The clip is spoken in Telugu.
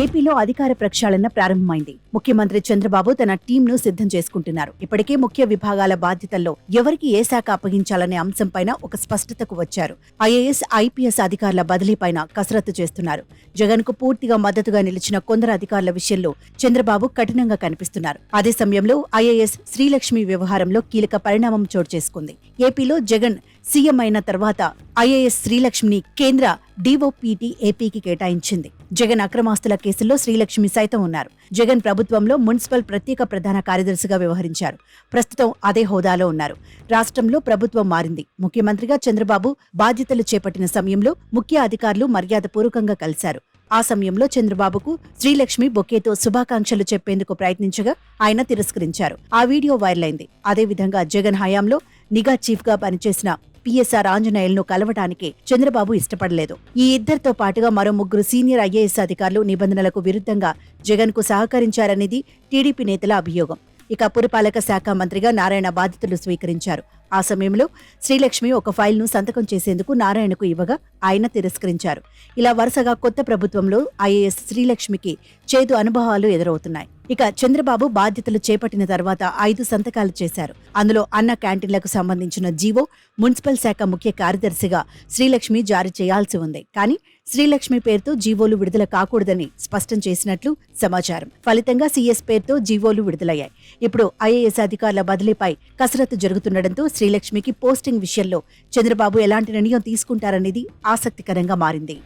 ఏపీలో అధికార ప్రక్షాళన ప్రారంభమైంది. ముఖ్యమంత్రి చంద్రబాబు తన టీంను సిద్ధం చేసుకుంటున్నారు. ఇప్పటికే ముఖ్య విభాగాల బాధ్యతల్లో ఎవరికి ఏ శాఖ అప్పగించాలనే అంశంపైన ఒక స్పష్టతకు వచ్చారు. ఐఏఎస్ ఐపీఎస్ అధికారుల బదిలీపైన కసరత్తు చేస్తున్నారు. జగన్కు పూర్తిగా మద్దతుగా నిలిచిన కొందరు అధికారుల విషయంలో చంద్రబాబు కఠినంగా కనిపిస్తున్నారు. అదే సమయంలో ఐఏఎస్ శ్రీలక్ష్మి వ్యవహారంలో కీలక పరిణామం చోటు చేసుకుంది. ఏపీలో జగన్ సీఎం అయిన తర్వాత ఐఏఎస్ శ్రీలక్ష్మిని కేంద్ర డీఓపీటీ ఏపీకి కేటాయించింది. జగన్ అక్రమాస్తుల కేసుల్లో శ్రీలక్ష్మి సైతం ఉన్నారు. జగన్ ప్రభుత్వంలో మున్సిపల్ ప్రత్యేక ప్రధాన కార్యదర్శిగా వ్యవహరించారు. ప్రస్తుతం అదే హోదాలో ఉన్నారు. రాష్ట్రంలో ప్రభుత్వం మారింది. ముఖ్యమంత్రిగా చంద్రబాబు బాధ్యతలు చేపట్టిన సమయంలో ముఖ్య అధికారులు మర్యాదపూర్వకంగా కలిశారు. ఆ సమయంలో చంద్రబాబుకు శ్రీలక్ష్మి బొకేతో శుభాకాంక్షలు చెప్పేందుకు ప్రయత్నించగా ఆయన తిరస్కరించారు. ఆ వీడియో వైరల్ అయింది. అదేవిధంగా జగన్ హయాంలో నిఘా చీఫ్గా పనిచేసిన పిఎస్ఆర్ ఆంజనేయులను కలవటానికి చంద్రబాబు ఇష్టపడలేదు. ఈ ఇద్దరితో పాటుగా మరో ముగ్గురు సీనియర్ ఐఏఎస్ అధికారులు నిబంధనలకు విరుద్ధంగా జగన్కు సహకరించారనేది టీడీపీ నేతల అభియోగం. ఇక పురపాలక శాఖ మంత్రిగా నారాయణ బాధ్యతలు స్వీకరించారు. ఆ సమయంలో శ్రీలక్ష్మి ఒక ఫైల్ను సంతకం చేసేందుకు నారాయణకు ఇవ్వగా ఆయన తిరస్కరించారు. ఇలా వరుసగా కొత్త ప్రభుత్వంలో ఐఏఎస్ శ్రీలక్ష్మికి చేదు అనుభవాలు ఎదురవుతున్నాయి. ఇక చంద్రబాబు బాధ్యతలు చేపట్టిన తర్వాత ఐదు సంతకాలు చేశారు. అందులో అన్న క్యాంటీన్లకు సంబంధించిన జీవో మున్సిపల్ శాఖ ముఖ్య కార్యదర్శిగా శ్రీలక్ష్మి జారీ చేయాల్సి ఉంది. కానీ శ్రీలక్ష్మి పేరుతో జీవోలు విడుదల కాకూడదని స్పష్టం చేసినట్లు సమాచారం. ఫలితంగా సీఎస్ పేరుతో జీవోలు విడుదలయ్యాయి. ఇప్పుడు ఐఏఎస్ అధికారుల బదిలీపై కసరత్తు జరుగుతుండటంతో శ్రీలక్ష్మికి పోస్టింగ్ విషయంలో చంద్రబాబు ఎలాంటి నిర్ణయం తీసుకుంటారనేది ఆసక్తికరంగా మారింది.